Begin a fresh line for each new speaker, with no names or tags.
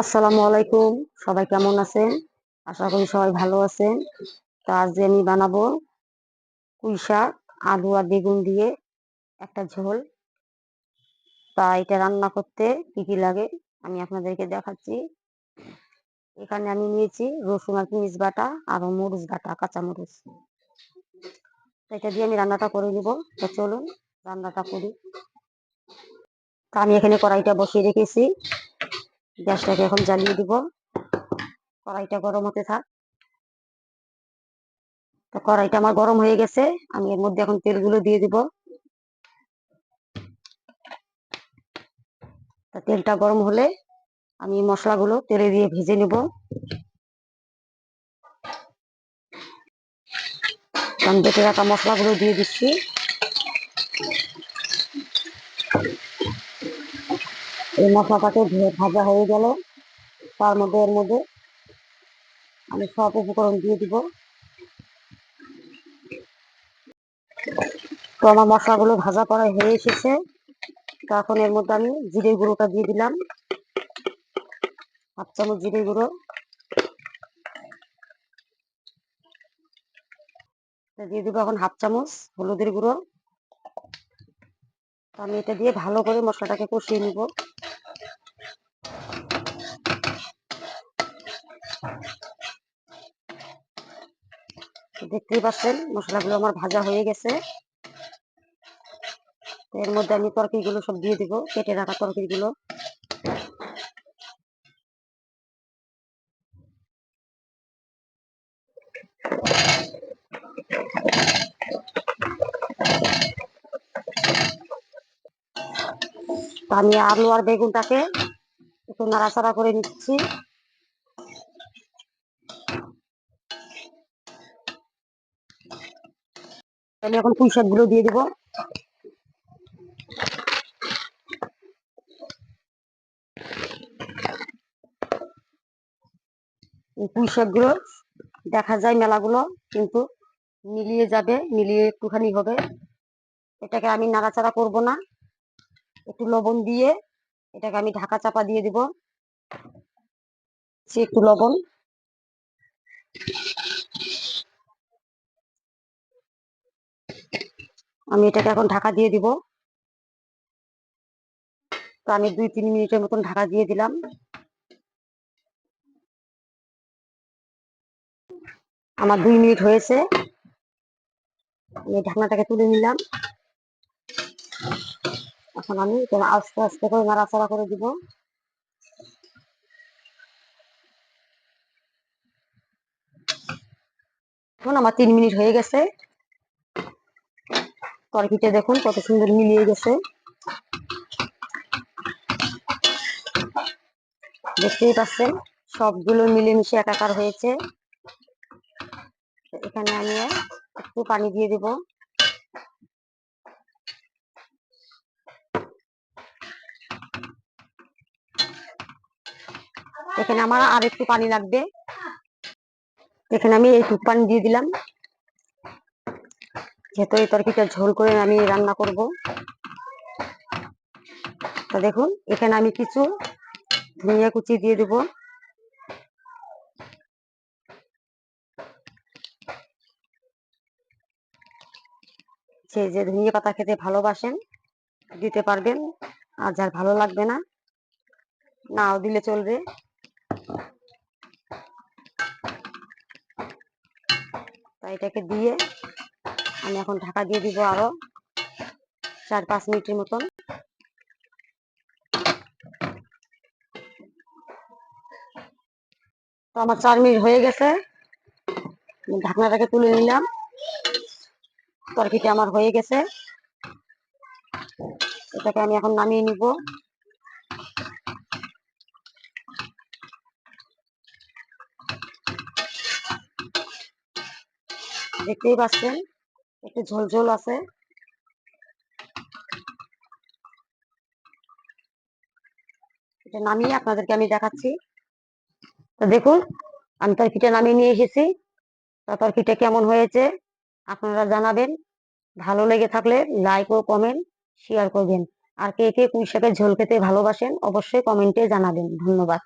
আসসালামু আলাইকুম। সবাই কেমন আছেন? আশা করি সবাই ভালো আছেন। তো আজ আমি বানাবো পুঁই শাক, আলু আর বেগুন দিয়ে একটা ঝোল। তা এটা রান্না করতে কি কি লাগে আমি আপনাদেরকে দেখাচ্ছি। এখানে আমি নিয়েছি রসুন আর পিঁয়াজ বাটা আর মরিচ বাটা কাঁচা মরিচ এটা দিয়ে আমি রান্নাটা করে নিব। তো চলুন রান্নাটা করি। তা আমি এখানে কড়াইটা বসিয়ে রেখেছি। গ্যাসটাকে এখন জ্বালিয়ে দিব। কড়াইটা গরম হতে থাক। তো কড়াইটা আমার গরম হয়ে গেছে। আমি এর মধ্যে এখন তেলগুলো দিয়ে দিব। তেলটা গরম হলে আমি মশলাগুলো তেলে দিয়ে ভেজে নেব। আমি বেটে রাখা মশলাগুলো দিয়ে দিচ্ছি। এই মশলাটাকে ভাজা হয়ে গেল। তার মধ্যে এর মধ্যে আমি সব উপকরণ দিয়ে দিব। তো আমার মশলাগুলো ভাজা করা হয়ে এসেছে। তখন এর মধ্যে আমি জিরে গুঁড়োটা দিয়ে দিলাম। হাফ চামচ জিরে গুঁড়ো। দিয়ে দিব এখন হাফ চামচ হলুদের গুঁড়ো। আমি এটা দিয়ে ভালো করে মশলাটাকে কষিয়ে নিব। দেখতেই পাচ্ছেন, মশলাগুলো আমার ভাজা হয়ে গেছে। এর মধ্যে আমি তরকারিগুলো সব দিয়ে দিব, কেটে রাখা তরকারিগুলো। আমি আলু আর বেগুনটাকে একটু নাড়াচাড়া করে নিচ্ছি। আমি এখন পুঁই গুলো দিয়ে দিব। পুঁই গুলো দেখা যায় মেলাগুলো কিন্তু মিলিয়ে যাবে, মিলিয়ে একটুখানি হবে। এটাকে আমি নাড়াচাড়া করব না। একটু লবণ দিয়ে এটাকে আমি ঢাকা চাপা দিয়ে দিব। একটু লবণ। আমি এটাকে এখন ঢাকা দিয়ে দিব। তো আমি দুই তিন মিনিটের মতন ঢাকা দিয়ে দিলাম। আমার দুই মিনিট হয়েছে। আমি ঢাকনাটাকে তুলে নিলাম। এখন আমি আস্তে আস্তে করে নাড়াচাড়া করে দিব। এখন আমার তিন মিনিট হয়ে গেছে। তরকিটা দেখুন কত সুন্দর মিলিয়ে গেছে। দেখতেই পাচ্ছেন, সবগুলো মিলেমিশে একাকার হয়েছে। এখানে আমি একটু পানি দিয়ে দেব। এখানে আমার আর একটু পানি লাগবে। এখানে আমি এই পানি দিয়ে দিলাম। যেহেতু এই তরকিটা ঝোল করে আমি রান্না করব। তা দেখুন, এখানে আমি কিছু ধনিয়া কুচি দিয়ে দেব। সে যে ধনিয়া পাতা খেতে ভালোবাসেন, দিতে পারবেন। আর যার ভালো লাগবে না, নাও দিলে চলবে। তাই এটাকে দিয়ে আমি এখন ঢাকা দিয়ে দিব আরও চার পাঁচ মিনিটের মতন। তো আমার চার মিনিট হয়ে গেছে। ঢাকনাটাকে তুলে নিলাম। তরকিটা আমার হয়ে গেছে। এটাকে আমি এখন নামিয়ে নিব। দেখতেই পাচ্ছেন? একটু ঝোল ঝোল আছে। এটা নামিয়ে আপনাদেরকে আমি দেখাচ্ছি। তো দেখুন, আমি তার তরকিটা নামিয়ে নিয়ে এসেছি। তরকিটা কেমন হয়েছে আপনারা জানাবেন। ভালো লেগে থাকলে লাইক ও কমেন্ট শেয়ার করবেন। আর কে কে পুঁই শাকের ঝোল খেতে ভালোবাসেন অবশ্যই কমেন্টে জানাবেন। ধন্যবাদ।